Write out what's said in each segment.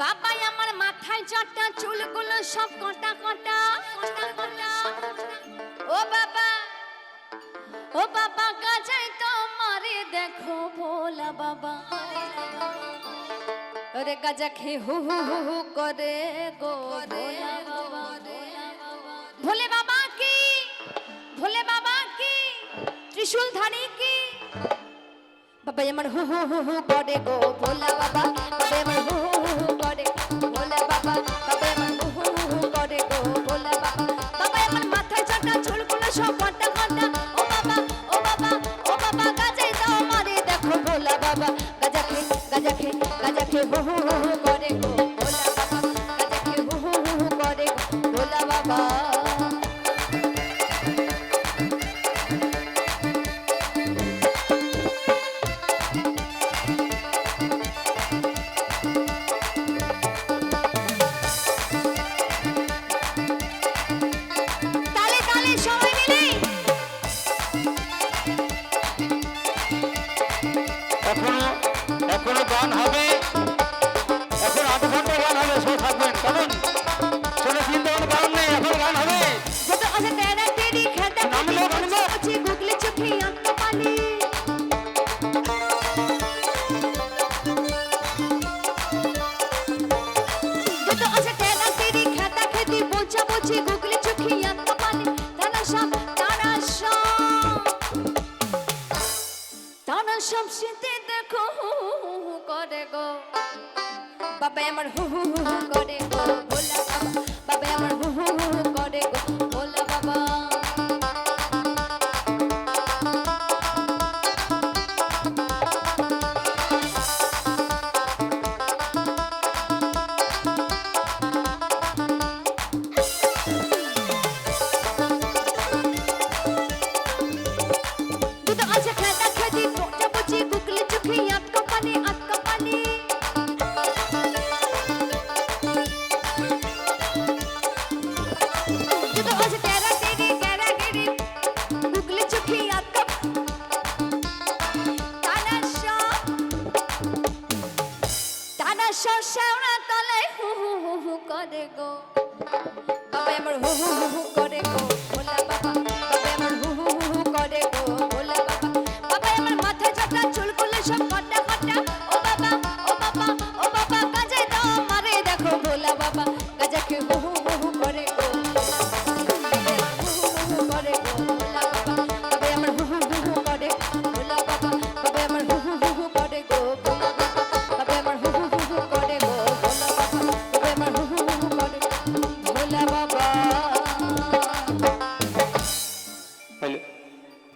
বাবাই আমার মাথায় চারটা চুলগুলো সব কটা কটা ও বাবা ও বাবা, কাজাই তো মারে দেখো ভোলা বাবা। ওরে গাজা খে হু হু হু হু করে গো ভোলে বাবা। কি? ভোলে বাবা কি? ত্রিশূল ধারী কি? বাবা আমার হু হু হু হু করে গো ভোলা বাবা। বাবা আমার হু হু বাবা গাজা খে গাজা খে গাজা খে হু হু হু হু করে গো, ভোলা বাবা গাজা খে হু হু হু হু করে গো, ভোলা বাবা। এখনও এখনও গান হবে। এখন আধ ঘণ্টা গান হবে সব থাকবেন। কেমন সব শীতে দেখো হু হু হু করে গো। বাবা আমার হু হু হু করে গো। তারা সব শেওড়া তলায় হু হু হু হু করে গো। আমার হু হু হু করে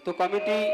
তো কমিটি